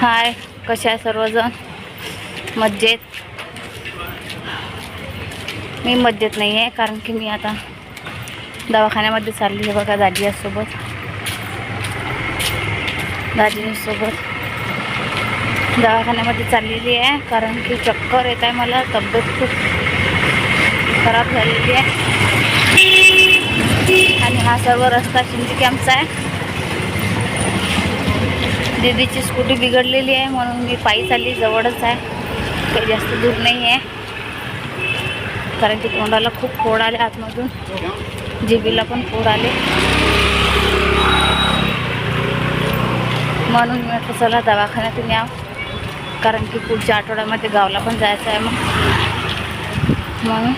हाय कसे आहे सर्वजण? मज्जेत. मी मज्जेत नाही आहे कारण की मी आता दवाखान्यामध्ये चालली आहे बघा दाजीयासोबत दाजींसोबत दवाखान्यामध्ये चाललेली आहे कारण की चक्कर येत आहे मला तब्येत खूप खराब झालेली आहे. आणि हा सर्व रस्ता शिंदे कॅम्पचा आहे. दीदीची स्कूटी बिघडलेली आहे म्हणून मी पायी चालली जवळच आहे. काही जास्त दूर नाही आहे. कारण की तोंडाला खूप फोड आले आतमधून. जिबीला पण फोड आले. म्हणून मी म्हटलं चला दवाखान्यातून या. कारण की पुढच्या आठवड्यामध्ये गावला पण जायचं आहे मग. म्हणून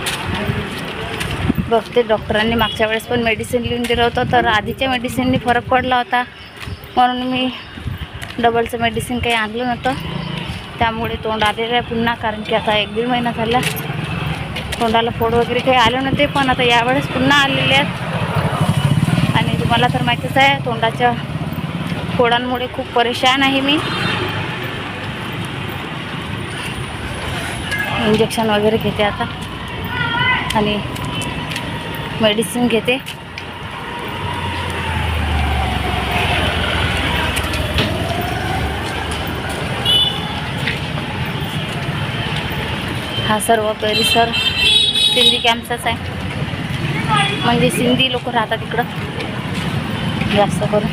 बघते डॉक्टरांनी मागच्या वेळेस पण मेडिसिन लिहून दिलं होतं तर आधीच्या मेडिसिननी फरक पडला होता. म्हणून मी डबलचं मेडिसिन काही आणलं नव्हतं. त्यामुळे तोंड आलेलं आहे पुन्हा कारण की आता एक दीड महिना झाला. तोंडाला फोड वगैरे काही आले नव्हते पण आता यावेळेस पुन्हा आलेले आहेत. आणि तुम्हाला तर माहितीच आहे तोंडाच्या फोडांमुळे खूप परेशान आहे मी. इंजेक्शन वगैरे घेते आता. आणि मेडिसिन घेते. हा सर्व परिसर सिंधी कॅम्पचाच आहे. म्हणजे सिंधी लोक राहतात इकडं. जास्त करून.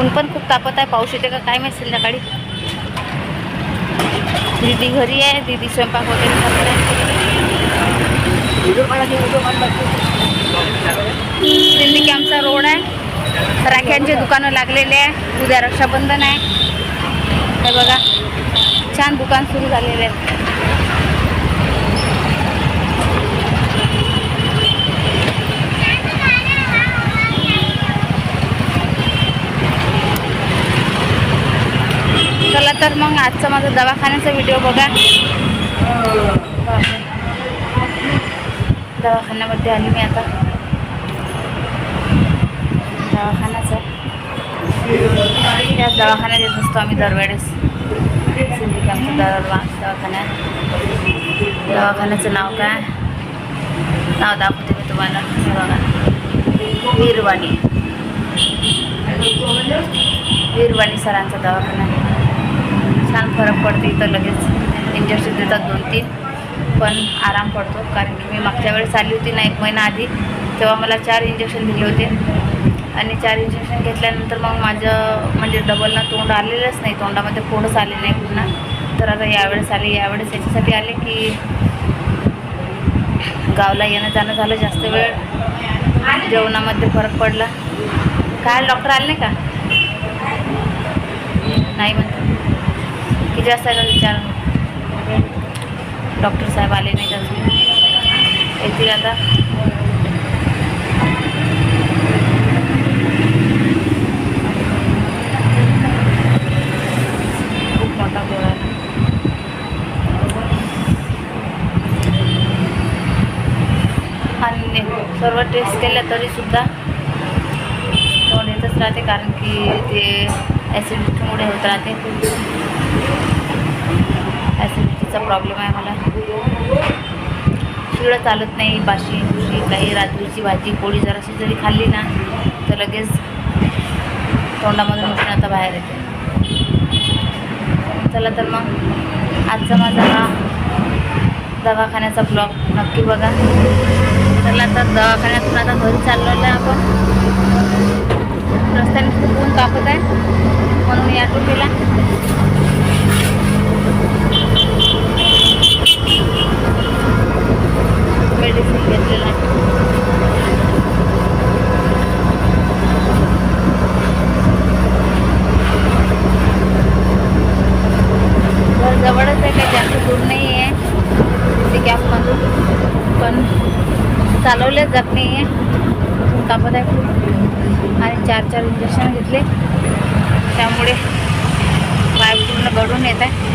ऊन पण खूप तापत आहे. पाऊस येते का काय माहिती संध्याकाळी. दीदी घरी आहे. दीदी स्वयंपाक वगैरे करते. सिंधी कॅम्पचा रोड आहे. राख्यांचे दुकानं लागलेले आहे. उद्या रक्षाबंधन आहे. बघा. छान दुकान सुरू झालेले आहे. चला तर मग आजचा माझा दवाखान्याचा व्हिडिओ बघा. दवाखान्यामध्ये आली मी आता. दवाखान्याचा. त्याच दवाखान्यात येत असतो आम्ही दरवेळेस. सिंधी आमचं दवाखान्यात दवाखान्याचं नाव काय? नाव दाखवते मी तुम्हाला. हे बघा. वीरवाणी. वीरवाणी सरांचा दवाखाना. छान फरक पडते इथं लगेच. इंजेक्शन देतात दोन तीन. पण आराम पडतो. कारण की मी मागच्या वेळेस आली होती ना एक महिना आधी तेव्हा मला चार इंजेक्शन दिले होते. आणि चार इंजेक्शन घेतल्यानंतर मग माझं म्हणजे डबलना तोंड आलेलंच नाही. तोंडामध्ये फोडच आले नाही पुन्हा तर आता यावेळेस आले. यावेळेस याच्यासाठी आले की गावला येणं जाणं झालं जास्त वेळ. जेवणामध्ये फरक पडला. काय डॉक्टर आले नाही का? नाही म्हणतो. की जास्त येतात विचार? डॉक्टर साहेब आले नाही जास्त येतील आता खूप मोठा गोळा आहे. आणि सर्व टेस्ट केल्या तरीसुद्धा तोंड येतच राहते कारण की ते ॲसिडिटीमुळे होत राहते. ॲसिडिटीचा प्रॉब्लेम आहे मला. शिळं चालत नाही बाशी दुशी काही रात्रीची भाजी पोळी जराशी जरी खाल्ली ना तर लगेच तोंडामधून उष्णता बाहेर येते. चला तर मग आजचा माझा हा दवाखान्याचा ब्लॉग नक्की बघा. चला तर दवाखान्यातून आता घरी चाललेलं आहे आपण. रस्त्याने खूप ऊन तापत आहे. म्हणून या केला जात नाही आहे तापत आहे खूप आणि चार चार इंजेक्शन घेतले. त्यामुळे पाय पूर्ण घडून येत आहे.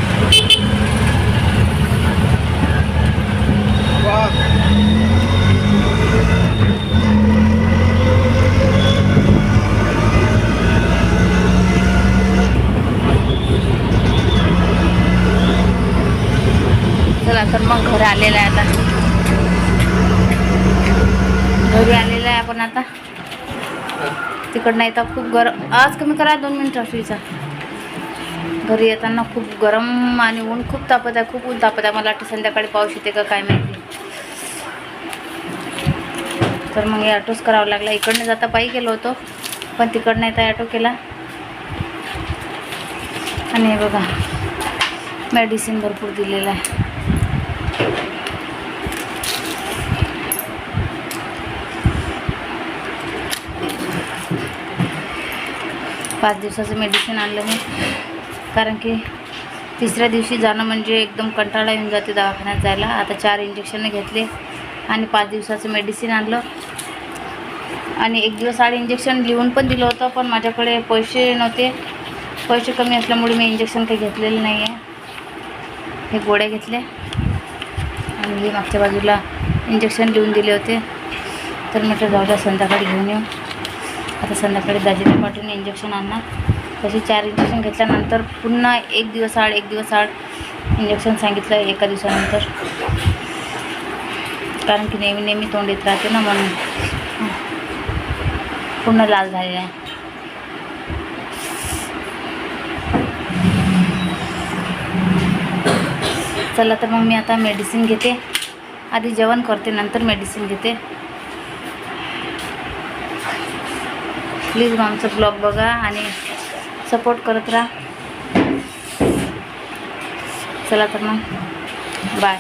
तर मग घर आलेलं आहे आता. घरी आलेलं आहे आपण आता. तिकडनं येता खूप गरम आज कमी करा दोन मिनिटं फ्रीचा घरी येताना खूप गरम आणि ऊन खूप तापत आहे खूप ऊन तापत आहे. मला वाटतं संध्याकाळी पाऊस येते का काय माहिती. तर मग हे ऑटोच करावं लागला. इकडनं जाता पायी गेलो होतो पण तिकडनं येता ऑटो केला. आणि हे बघा मेडिसिन भरपूर दिलेलं आहे. पाच दिवसाचं मेडिसिन आणलं मी. कारण की तिसऱ्या दिवशी जाणं म्हणजे एकदम कंटाळा येऊन जाते दवाखान्यात जायला. आता चार इंजेक्शन घेतले आणि पाच दिवसाचं मेडिसिन आणलं. आणि एक दिवस आड इंजेक्शन लिहून पण दिलं होतं पण माझ्याकडे पैसे नव्हते. पैसे कमी असल्यामुळे मी इंजेक्शन काही घेतलेलं नाही आहे हे गोळ्या घेतल्या. आणि हे मागच्या बाजूला इंजेक्शन लिहून दिले होते. तर म्हटलं जाऊ द्या संध्याकाळी घेऊन येऊ. आता संध्याकाळी दाजीला पाठवून इंजेक्शन आणणार. तसे चार इंजेक्शन घेतल्यानंतर पुन्हा एक दिवस आड एक दिवस आड इंजेक्शन सांगितलं एका दिवसानंतर. कारण की नेहमी नेहमी तोंड येत राहते ना म्हणून. पूर्ण लाल झालेला आहे. चला तर मग मी आता मेडिसिन घेते. आधी जेवण करते नंतर मेडिसिन घेते. प्लीज आमचं ब्लॉग बघा आणि सपोर्ट करत राहा. चला तर मग. बाय.